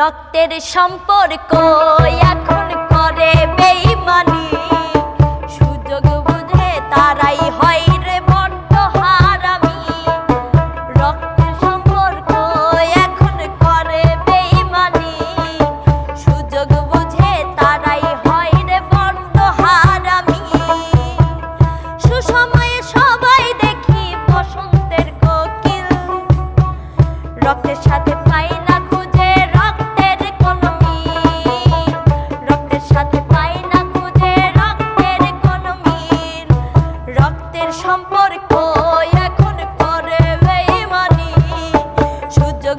রক্তের সম্পর্ক এখন করে বেইমানি। সুযোগ বুঝে তারাই হয় রে রক্তের সম্পর্ক এখন বেইমানি। সুযোগ বুঝে তারাই হয় রে হারামি। সুসময়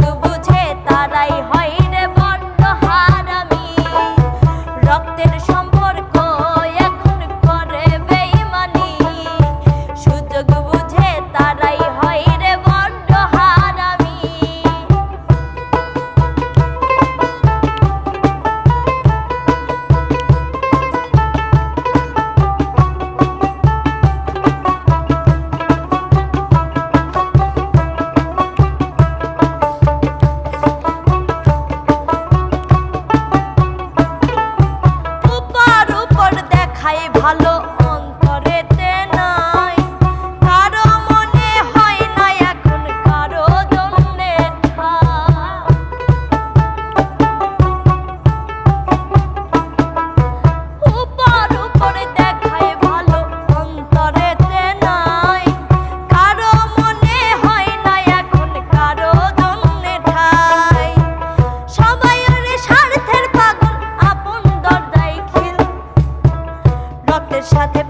কত বোঝে সাথে